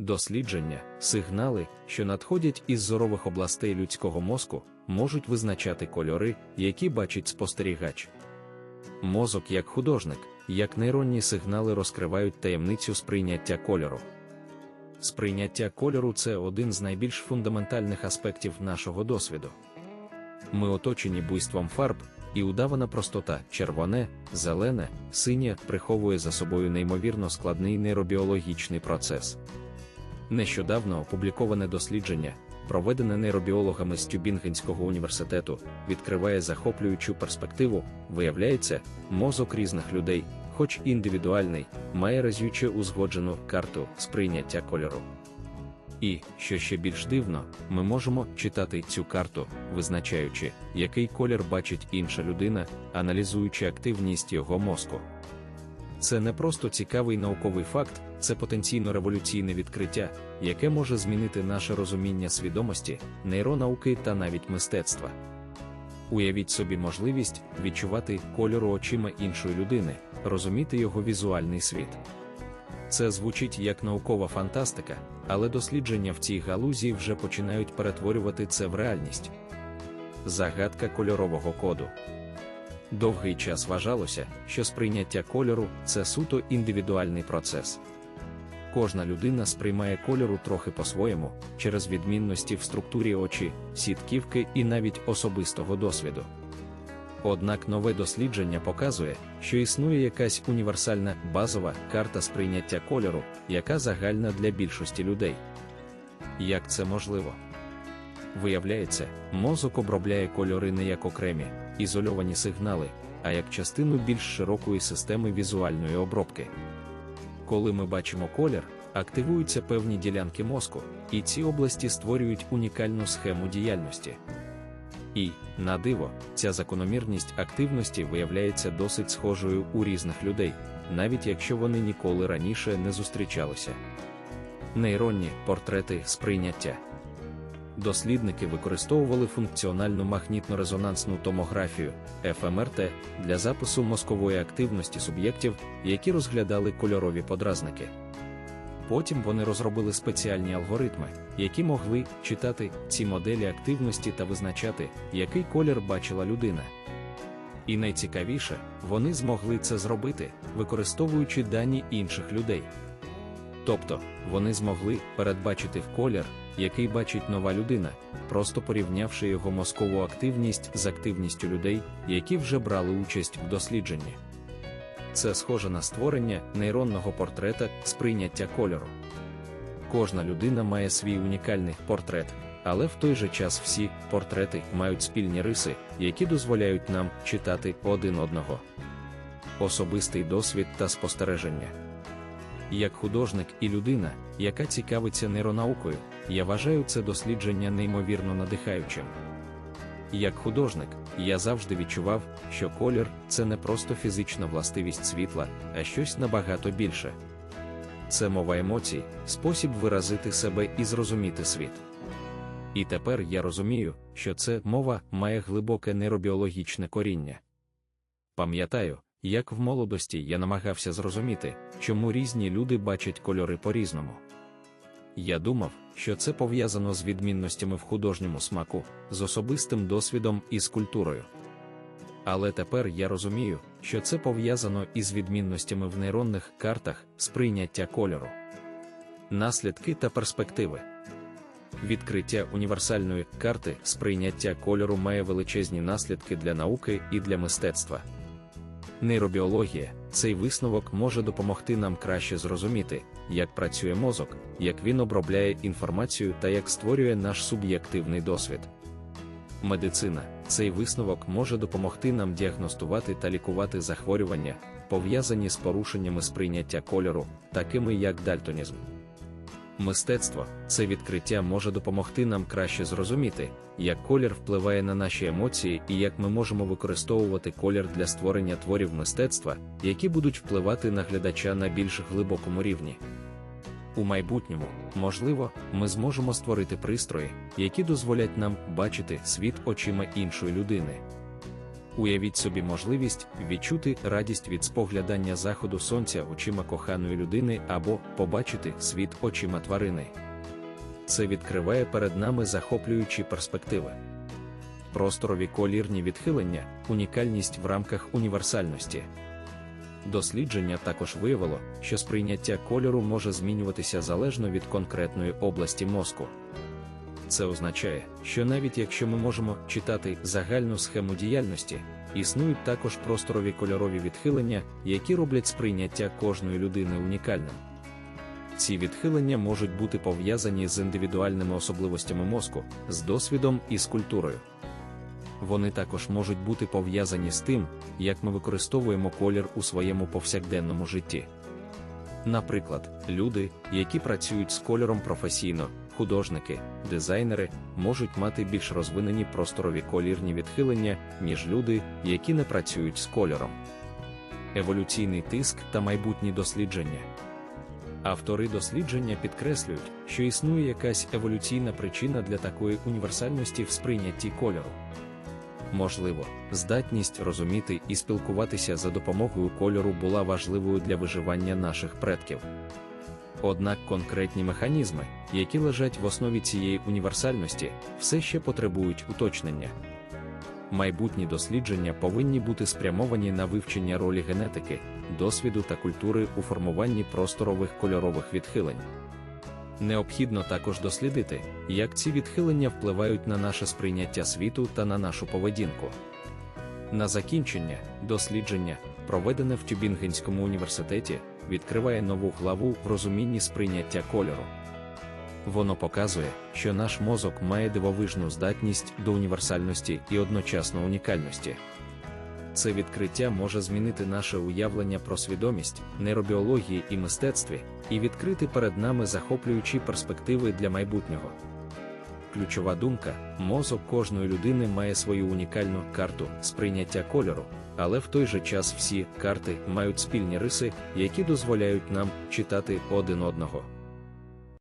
Дослідження, сигнали, що надходять із зорових областей людського мозку, можуть визначати кольори, які бачить спостерігач. Мозок як художник, як нейронні сигнали розкривають таємницю сприйняття кольору. Сприйняття кольору це один з найбільш фундаментальних аспектів нашого досвіду. Ми оточені буйством фарб, і удавана простота червоне, зелене, синє приховує за собою неймовірно складний нейробіологічний процес. Нещодавно опубліковане дослідження, проведене нейробіологами з Тюбінгенського університету, відкриває захоплюючу перспективу, виявляється, мозок різних людей, хоч індивідуальний, має разюче узгоджену карту сприйняття кольору. І, що ще більш дивно, ми можемо читати цю карту, визначаючи, який колір бачить інша людина, аналізуючи активність його мозку. Це не просто цікавий науковий факт, це потенційно революційне відкриття, яке може змінити наше розуміння свідомості, нейронауки та навіть мистецтва. Уявіть собі можливість відчувати кольору очима іншої людини, розуміти його візуальний світ. Це звучить як наукова фантастика, але дослідження в цій галузі вже починають перетворювати це в реальність. Загадка кольорового коду. Довгий час вважалося, що сприйняття кольору це суто індивідуальний процес. Кожна людина сприймає кольору трохи по-своєму, через відмінності в структурі очі, сітківки і навіть особистого досвіду. Однак нове дослідження показує, що існує якась універсальна базова карта сприйняття кольору, яка загальна для більшості людей. Як це можливо? Виявляється, мозок обробляє кольори не як окремі, ізольовані сигнали, а як частину більш широкої системи візуальної обробки. Коли ми бачимо колір, активуються певні ділянки мозку, і ці області створюють унікальну схему діяльності. І, на диво, ця закономірність активності виявляється досить схожою у різних людей, навіть якщо вони ніколи раніше не зустрічалися. Нейронні портрети сприйняття. Дослідники використовували функціональну магнітно-резонансну томографію ФМРТ для запису мозкової активності суб'єктів, які розглядали кольорові подразники. Потім вони розробили спеціальні алгоритми, які могли читати ці моделі активності та визначати, який колір бачила людина. І найцікавіше, вони змогли це зробити, використовуючи дані інших людей. Тобто, вони змогли передбачити в колір, який бачить нова людина, просто порівнявши його мозкову активність з активністю людей, які вже брали участь в дослідженні. Це схоже на створення нейронного портрета сприйняття кольору. Кожна людина має свій унікальний портрет, але в той же час всі портрети мають спільні риси, які дозволяють нам читати один одного. Особистий досвід та спостереження. Як художник і людина, яка цікавиться нейронаукою, я вважаю це дослідження неймовірно надихаючим. Як художник, я завжди відчував, що колір це не просто фізична властивість світла, а щось набагато більше. Це мова емоцій, спосіб виразити себе і зрозуміти світ. І тепер я розумію, що це мова має глибоке нейробіологічне коріння. Пам'ятаю, як в молодості я намагався зрозуміти, чому різні люди бачать кольори по-різному. Я думав, що це пов'язано з відмінностями в художньому смаку, з особистим досвідом і з культурою. Але тепер я розумію, що це пов'язано із відмінностями в нейронних картах сприйняття кольору. Наслідки та перспективи. Відкриття універсальної карти сприйняття кольору має величезні наслідки для науки і для мистецтва. Нейробіологія, цей висновок може допомогти нам краще зрозуміти, як працює мозок, як він обробляє інформацію та як створює наш суб'єктивний досвід. Медицина, цей висновок може допомогти нам діагностувати та лікувати захворювання, пов'язані з порушеннями сприйняття кольору, такими як дальтонізм. Мистецтво, це відкриття може допомогти нам краще зрозуміти, як колір впливає на наші емоції і як ми можемо використовувати колір для створення творів мистецтва, які будуть впливати на глядача на більш глибокому рівні. У майбутньому, можливо, ми зможемо створити пристрої, які дозволять нам бачити світ очима іншої людини. Уявіть собі можливість відчути радість від споглядання заходу сонця очима коханої людини або побачити світ очима тварини. Це відкриває перед нами захоплюючі перспективи. Просторові колірні відхилення, унікальність в рамках універсальності. Дослідження також виявило, що сприйняття кольору може змінюватися залежно від конкретної області мозку. Це означає, що навіть якщо ми можемо читати загальну схему діяльності, існують також просторові кольорові відхилення, які роблять сприйняття кожної людини унікальним. Ці відхилення можуть бути пов'язані з індивідуальними особливостями мозку, з досвідом і з культурою. Вони також можуть бути пов'язані з тим, як ми використовуємо колір у своєму повсякденному житті. Наприклад, люди, які працюють з кольором професійно, художники, дизайнери, можуть мати більш розвинені просторові колірні відхилення, ніж люди, які не працюють з кольором. Еволюційний тиск та майбутні дослідження. Автори дослідження підкреслюють, що існує якась еволюційна причина для такої універсальності в сприйнятті кольору. Можливо, здатність розуміти і спілкуватися за допомогою кольору була важливою для виживання наших предків. Однак конкретні механізми, які лежать в основі цієї універсальності, все ще потребують уточнення. Майбутні дослідження повинні бути спрямовані на вивчення ролі генетики, досвіду та культури у формуванні просторових кольорових відхилень. Необхідно також дослідити, як ці відхилення впливають на наше сприйняття світу та на нашу поведінку. На закінчення, дослідження, проведене в Тюбінгенському університеті, відкриває нову главу в розумінні сприйняття кольору. Воно показує, що наш мозок має дивовижну здатність до універсальності і одночасно унікальності. Це відкриття може змінити наше уявлення про свідомість, нейробіології і мистецтві, і відкрити перед нами захоплюючі перспективи для майбутнього. Ключова думка: мозок кожної людини має свою унікальну карту сприйняття кольору, але в той же час всі карти мають спільні риси, які дозволяють нам читати один одного.